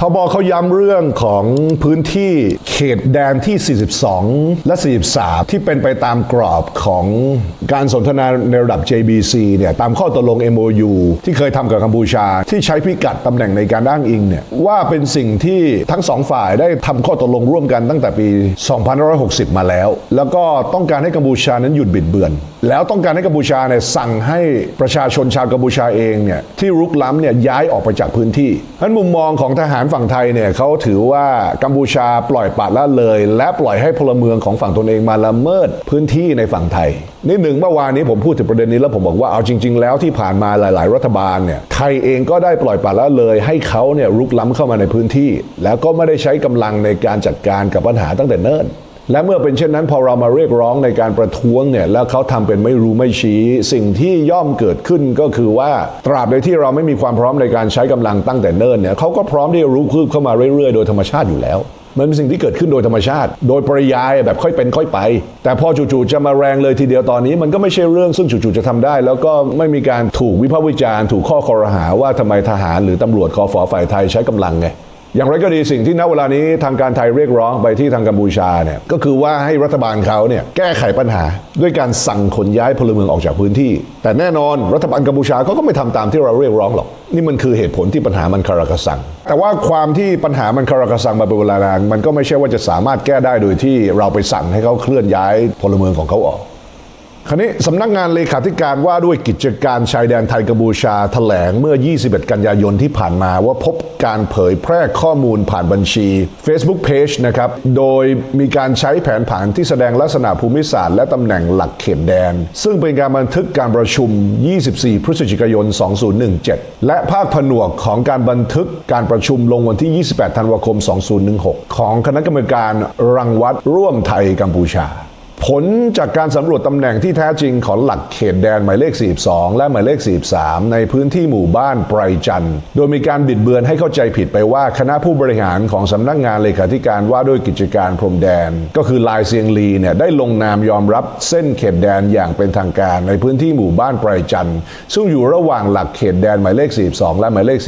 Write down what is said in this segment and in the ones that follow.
ทบเขาย้ำเรื่องของพื้นที่เขตแดนที่ 42 และ 43 ที่เป็นไปตามกรอบของการสนทนาในระดับ JBC เนี่ยตามข้อตกลง MOU ที่เคยทำกับกัมพูชา ที่ใช้พิกัดตำแหน่งในการอ้างอิงเนี่ยว่าเป็นสิ่งที่ทั้งสองฝ่ายได้ทำข้อตกลงร่วมกันตั้งแต่ปี 2560 มาแล้ว แล้วก็ต้องการให้กัมพูชานั้นหยุดบิดเบือน แล้วต้องการให้กัมพูชาเนี่ยสั่งให้ประชาชนชาวกัมพูชาเองเนี่ยที่รุกล้ำเนี่ยย้ายออกไปจากพื้นที่ฉะนั้นมุมมองของทหารฝั่งไทยเนี่ยเขาถือว่ากัมพูชาปล่อยปละละเลย และปล่อยให้พลเมืองของฝั่งตนเองมาละเมิดพื้นที่ในฝั่งไทยนิดหนึ่งเมื่อวานนี้ผมพูดถึงประเด็นนี้แล้วผมบอกว่าเอาจริง ๆ แล้วที่ผ่านมาหลาย ๆ รัฐบาลเนี่ยไทยเองก็ได้ปล่อยปละละเลย ให้เขาเนี่ยรุกล้ำเข้ามาในพื้นที่ แล้วก็ไม่ได้ใช้กำลังในการจัดการกับปัญหาตั้งแต่เนิ่น และเมื่อเป็นเช่นนั้นพอเรามาเรียกร้องในการประท้วงเนี่ยแล้วเขาทำเป็นไม่รู้ไม่ชี้ สิ่งที่ย่อมเกิดขึ้นก็คือว่าตราบใดที่เราไม่มีความพร้อมในการใช้กำลังตั้งแต่เนิ่นเนี่ยเขาก็พร้อมที่จะรุกคืบเข้ามาเรื่อยๆ โดยธรรมชาติอยู่แล้ว มันเป็นสิ่งที่เกิดขึ้นโดยธรรมชาติ โดยปริยายแบบค่อยเป็นค่อยไป แต่พอจู่ๆจะมาแรงเลยทีเดียวตอนนี้ มันก็ไม่ใช่เรื่องซึ่งจู่ๆจะทำได้ แล้วก็ไม่มีการถูกวิพากษ์วิจารณ์ถูกข้อคอรหาว่าทำไมทหารหรือตำรวจคอฟอฝ่ายไทยใช้กำลังไง อย่างไรก็ดีสิ่งที่ณเวลานี้ทางการไทยเรียกร้องไปที่ทางกัมพูชาเนี่ยก็คือว่าให้รัฐบาลเขาเนี่ยแก้ไขปัญหา ด้วยการสั่งขนย้ายพลเมืองออกจากพื้นที่ แต่แน่นอนรัฐบาลกัมพูชาเขาก็ไม่ทำตามที่เราเรียกร้องหรอก นี่มันคือเหตุผลที่ปัญหามันคาราคาซัง แต่ว่าความที่ปัญหามันคาราคาซังมาเป็นเวลานานมันก็ไม่ใช่ว่าจะสามารถแก้ได้โดยที่เราไปสั่งให้เขาเคลื่อนย้ายพลเมืองของเขาออก คราวนี้สำนักงานเลขาธิการว่าด้วยกิจการชายแดนไทยกัมพูชาแถลงเมื่อ 21 กันยายนที่ผ่านมาว่าพบการเผยแพร่ข้อมูลผ่านบัญชี Facebook Page นะครับ โดยมีการใช้แผนผังที่แสดงลักษณะภูมิศาสตร์และตำแหน่งหลักเขตแดน ซึ่งเป็นการบันทึกการประชุม 24 พฤศจิกายน 2017 และภาคผนวกของการบันทึกการประชุมลงวันที่ 28 ธันวาคม 2016 ของคณะกรรมการรังวัดร่วมไทยกัมพูชา ผลจากการสำรวจตำแหน่งที่แท้จริงของหลักเขตแดนหมายเลข 42 และหมายเลข 43 ในพื้นที่หมู่บ้านไพรจันทร์โดยมีการบิดเบือนให้เข้าใจผิดไปว่าคณะผู้บริหารของสำนักงานเลขาธิการว่าด้วยกิจการพรมแดน ก็คือลายเซียงลีเนี่ยได้ลงนามยอมรับเส้นเขตแดนอย่างเป็นทางการในพื้นที่หมู่บ้านไพรจันทร์ซึ่งอยู่ระหว่างหลักเขตแดนหมายเลข 42 และหมายเลข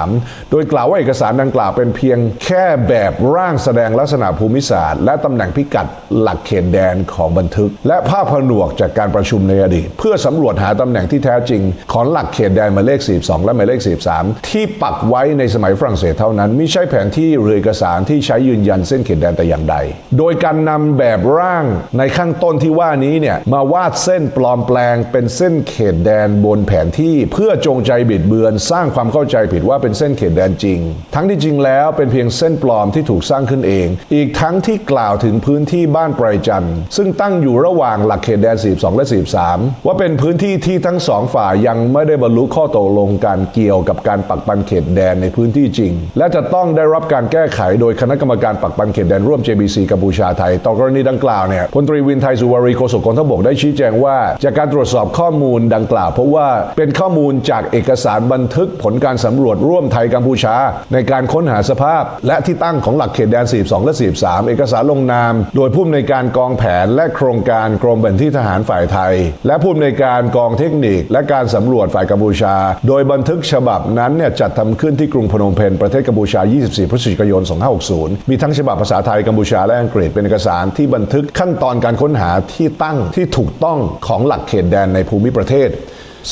43 โดยกล่าวว่าเอกสารดังกล่าวเป็นเพียงแค่แบบร่างแสดงลักษณะภูมิศาสตร์ และตำแหน่งพิกัดหลักเขตแดนของบันทึก และภาพผนวกจากการประชุมในอดีต เพื่อสำรวจหาตำแหน่งที่แท้จริง ของหลักเขตแดนหมายเลข 42 และหมายเลข43ที่ปักไว้ในสมัยฝรั่งเศสเท่านั้นไม่ใช่แผนที่หรือเอกสารที่ใช้ยืนยันเส้นเขตแดนแต่อย่างใด โดยการนำแบบร่างในข้างต้นที่ว่านี้เนี่ยมาวาดเส้นปลอมแปลง เป็นเส้นเขตแดนบนแผนที่เพื่อจงใจบิดเบือน สร้างความเข้าใจผิดว่าเป็นเส้นเขตแดนจริง ทั้งที่จริงแล้วเป็นเพียงเส้นปลอมที่ถูกสร้างขึ้นเอง อีกทั้งที่กล่าวถึงพื้นที่บ้านไพรจันทร์ซึ่งตั้งอยู่ระหว่างหลักเขตแดน 42 และ 43 ว่าเป็นพื้นที่ที่ทั้งสองฝ่ายยังไม่ได้บรรลุข้อตกลงการเกี่ยวกับการปักปันเขตแดนในพื้นที่จริง และจะต้องได้รับการแก้ไขโดยคณะกรรมการปักปันเขตแดนร่วม JBC กัมพูชาไทยต่อกรณีดังกล่าวเนี่ยพลตรีวินไทยสุวารีโฆษกกองทัพบกได้ชี้แจงว่า จากการตรวจสอบข้อมูลดังกล่าว เพราะว่าเป็นข้อมูลจากเอกสารบันทึกผลการสำรวจร่วมไทยกัมพูชา ในการค้นหาสภาพ และที่ตั้งของหลักเขตแดน 42 และ 43 เอกสารลงนาม โดยผู้อำนวยการกองแผนและโครงการกรมแผนที่ทหารฝ่ายไทย และผู้อำนวยการกองเทคนิค และการสำรวจฝ่ายกัมพูชา โดยบันทึกฉบับนั้นเนี่ยจัดทำขึ้นที่กรุงพนมเปญประเทศกัมพูชา 24 พฤศจิกายน 2560 มีทั้งฉบับภาษาไทยกัมพูชาและอังกฤษเป็นเอกสารที่บันทึกขั้นตอนการค้นหาที่ตั้งที่ถูกต้องของหลักเขตแดนในภูมิประเทศ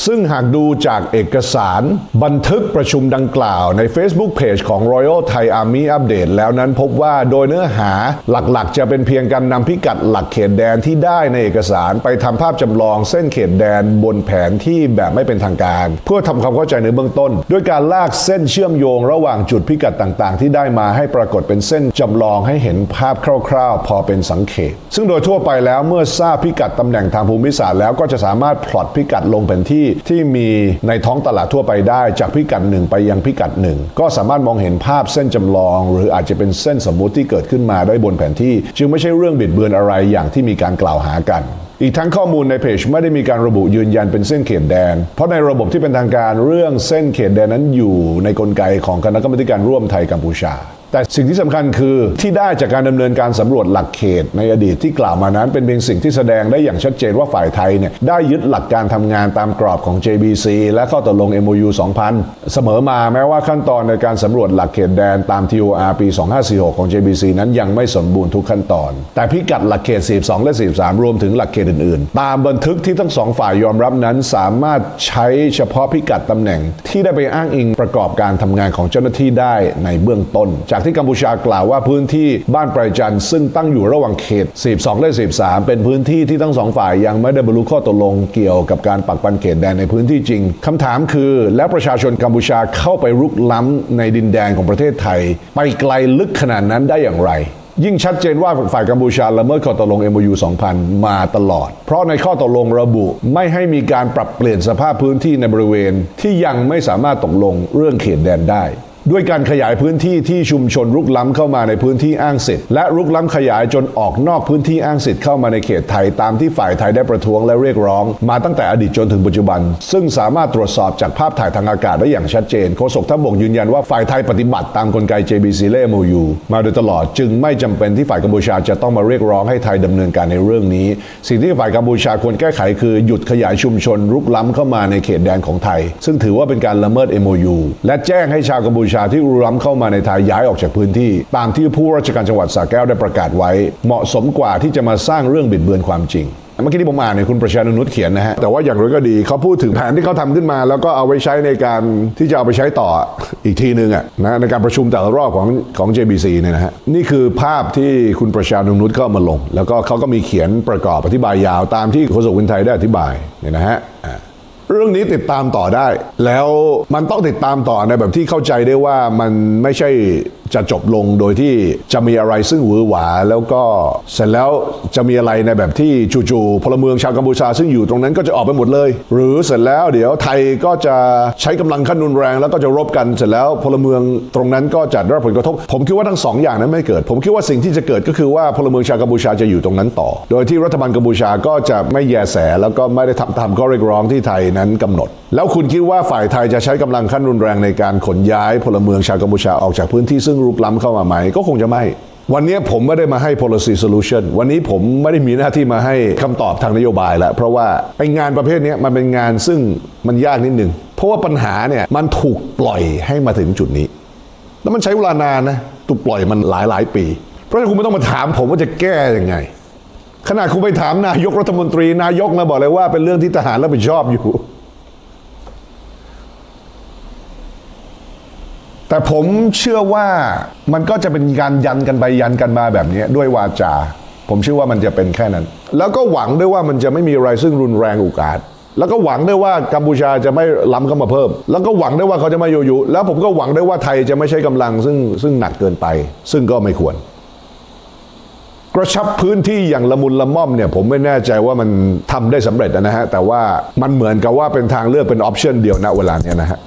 ซึ่งหากดูจากเอกสารบันทึกประชุมดังกล่าวใน Facebook Page ของ Royal Thai Army Update แล้วนั้นพบว่าโดยเนื้อหาหลักๆ จะเป็นเพียงการนำพิกัดหลักเขตแดนที่ได้ในเอกสารไปทำภาพจำลองเส้นเขตแดนบนแผนที่แบบไม่เป็นทางการ เพื่อทำความเข้าใจในเบื้องต้น ด้วยการลากเส้นเชื่อมโยงระหว่างจุดพิกัดต่างๆ ที่ได้มาให้ปรากฏเป็นเส้นจำลองให้เห็นภาพคร่าวๆ พอเป็นสังเขตซึ่งโดยทั่วไปแล้วเมื่อทราบพิกัดตำแหน่งทางภูมิศาสตร์แล้วก็จะสามารถพลอตพิกัดลงแผนที่ที่มีในท้องตลาดทั่วไปได้จากพิกัดหนึ่งไปยังพิกัดหนึ่งก็สามารถมองเห็นภาพเส้นจำลอง หรืออาจจะเป็นเส้นสมมุติที่เกิดขึ้นมาได้บนแผนที่ จึงไม่ใช่เรื่องบิดเบือนอะไรอย่างที่มีการกล่าวหากันอีกทั้งข้อมูลในเพจไม่ได้มีการระบุยืนยันเป็นเส้นเขตแดน เพราะในระบบที่เป็นทางการเรื่องเส้นเขตแดนนั้นอยู่ในกลไกของคณะกรรมการร่วมไทยกัมพูชา แต่สิ่งที่สำคัญคือที่ได้จากการดำเนินการสำรวจหลักเขตในอดีตที่กล่าวมานั้น เป็นเพียงสิ่งที่แสดงได้อย่างชัดเจนว่าฝ่ายไทยเนี่ยได้ยึดหลักการทำงานตามกรอบของ JBC และข้อตกลง MOU 2000 เสมอมาแม้ว่าขั้นตอนในการสำรวจหลักเขตแดนตาม TOR ปี 2546 ของ JBC นั้นยังไม่สมบูรณ์ทุกขั้นตอน แต่พิกัดหลักเขต 42 และ 43 รวมถึงหลักเขตอื่นๆ ตามบันทึกที่ทั้งสองฝ่ายยอมรับนั้นสามารถใช้เฉพาะพิกัดตำแหน่ง ที่ได้ไปอ้างอิงประกอบการทำงานของเจ้าหน้าที่ได้ในเบื้องต้น จากที่กัมพูชากล่าวว่าพื้นที่บ้านไพรจันทร์ซึ่งตั้งอยู่ระหว่างเขต42และ43เป็นพื้นที่ที่ทั้งสองฝ่ายยังไม่ได้บรรลุข้อตกลงเกี่ยวกับการปักปันเขตแดนในพื้นที่จริงคำถามคือ แล้วประชาชนกัมพูชาเข้าไปรุกล้ำในดินแดนของประเทศไทย ไปไกลลึกขนาดนั้นได้อย่างไรยิ่งชัดเจนว่าฝ่ายกัมพูชาละเมิดข้อตกลง MOU 2000 มาตลอด เพราะในข้อตกลงระบุไม่ให้มีการปรับเปลี่ยนสภาพพื้นที่ในบริเวณ ที่ยังไม่สามารถตกลงเรื่องเขตแดนได้ ด้วยการขยายพื้นที่ที่ชุมชนรุกล้ำเข้ามาในพื้นที่อ้างสิทธิ์และรุกล้ำขยายจนออกนอกพื้นที่อ้างสิทธิ์เข้ามาในเขตไทยตามที่ฝ่ายไทยได้ประท้วงและเรียกร้อง มาตั้งแต่อดีตจนถึงปัจจุบัน ซึ่งสามารถตรวจสอบจากภาพถ่ายทางอากาศได้อย่างชัดเจนโฆษกทัพบกยืนยันว่าฝ่ายไทยปฏิบัติตามกลไก JBC และ MOU มาโดยตลอดจึงไม่จำเป็นที่ฝ่ายกัมพูชาจะต้องมาเรียกร้องให้ไทยดำเนินการในเรื่องนี้ สิ่งที่ฝ่ายกัมพูชาควรแก้ไขคือหยุดขยายชุมชนรุกล้ำเข้ามาในเขตแดนของไทย ซึ่งถือว่าเป็นการละเมิด MOU และแจ้งให้ชาวกัมพูชาที่รุล้ำเข้ามาในไทยย้ายออกจากพื้นที่ ตามที่ผู้ราชการจังหวัดสระแก้วได้ประกาศไว้ เหมาะสมกว่าที่จะมาสร้างเรื่องบิดเบือนความจริงเมื่อกี้ที่ผมอ่านเนี่ยคุณประชานุนุชเขียนนะฮะ แต่ว่าอย่างไรก็ดีเขาพูดถึงแผนที่เขาทำขึ้นมา แล้วก็เอาไว้ใช้ในการที่จะเอาไปใช้ต่ออีกทีนึงอะนะในการประชุมแต่ละรอบของของ JBC เนี่ยนะฮะ นี่คือภาพที่คุณประชานุนุชเข้ามาลง แล้วก็เขาก็มีเขียนประกอบอธิบายยาวตามที่โฆษกวินไทยได้อธิบายเนี่ยนะฮะ เรื่องนี้ติดตามต่อได้ แล้วมันต้องติดตามต่อในแบบที่เข้าใจได้ว่ามันไม่ใช่ จะจบลงโดยที่จะมีอะไรซึ่งหวือหวา แล้วก็เสร็จแล้วจะมีอะไรในแบบที่จู่ๆพลเมืองชาวกัมพูชาซึ่งอยู่ตรงนั้นก็จะออกไปหมดเลย หรือเสร็จแล้วเดี๋ยวไทยก็จะใช้กำลังขั้นรุนแรง แล้วก็จะรบกันเสร็จแล้วพลเมืองตรงนั้นก็จะได้รับผลกระทบ ผมคิดว่าทั้งสองอย่างนั้นไม่เกิด ผมคิดว่าสิ่งที่จะเกิดก็คือว่าพลเมืองชาวกัมพูชาจะอยู่ตรงนั้นต่อ โดยที่รัฐบาลกัมพูชาก็จะไม่แยแสแล้วก็ไม่ได้ทำตามข้อเรียกร้องที่ไทยนั้นกำหนด แล้วคุณคิดว่าฝ่ายไทยจะใช้กำลังขั้นรุนแรงในการขนย้ายพลเมืองชาวกัมพูชาออกจากพื้นที่ซึ่งรุกล้ำเข้ามาไหม ก็คงจะไม่ วันนี้ผมไม่ได้มาให้ policy solution วันนี้ผมไม่ได้มีหน้าที่มาให้คำตอบทางนโยบายแล้วเพราะว่าไองานประเภทนี้มันเป็นงานซึ่งมันยากนิดนึงเพราะว่าปัญหาเนี่ยมันถูกปล่อยให้มาถึงจุดนี้ แล้วมันใช้เวลานานนะถูกปล่อยมันหลายหลายปี เพราะฉะนั้นคุณไม่ต้องมาถามผมว่าจะแก้ยังไงขนาดคุณไปถามนายกรัฐมนตรี นายกนะบอกเลยว่าเป็นเรื่องที่ทหารรับผิดชอบอยู่ แต่ผมเชื่อว่ามันก็จะเป็นการยันกันไปยันกันมาแบบนี้ด้วยวาจา ผมเชื่อว่ามันจะเป็นแค่นั้น แล้วก็หวังด้วยว่ามันจะไม่มีอะไรซึ่งรุนแรงอุกอาจแล้วก็หวังได้ว่ากัมพูชาจะไม่ล้ำเข้ามาเพิ่ม แล้วก็หวังได้ว่าเขาจะไม่โยยุ แล้วผมก็หวังได้ว่าไทยจะไม่ใช้กำลังซึ่งซึ่งหนักเกินไป ซึ่งก็ไม่ควร กระชับพื้นที่อย่างละมุนละม่อมเนี่ยผมไม่แน่ใจว่ามันทำได้สำเร็จนะฮะ แต่ว่ามันเหมือนกับว่าเป็นทางเลือกเป็นออปชันเดียวณเวลาเนี้ยนะฮะ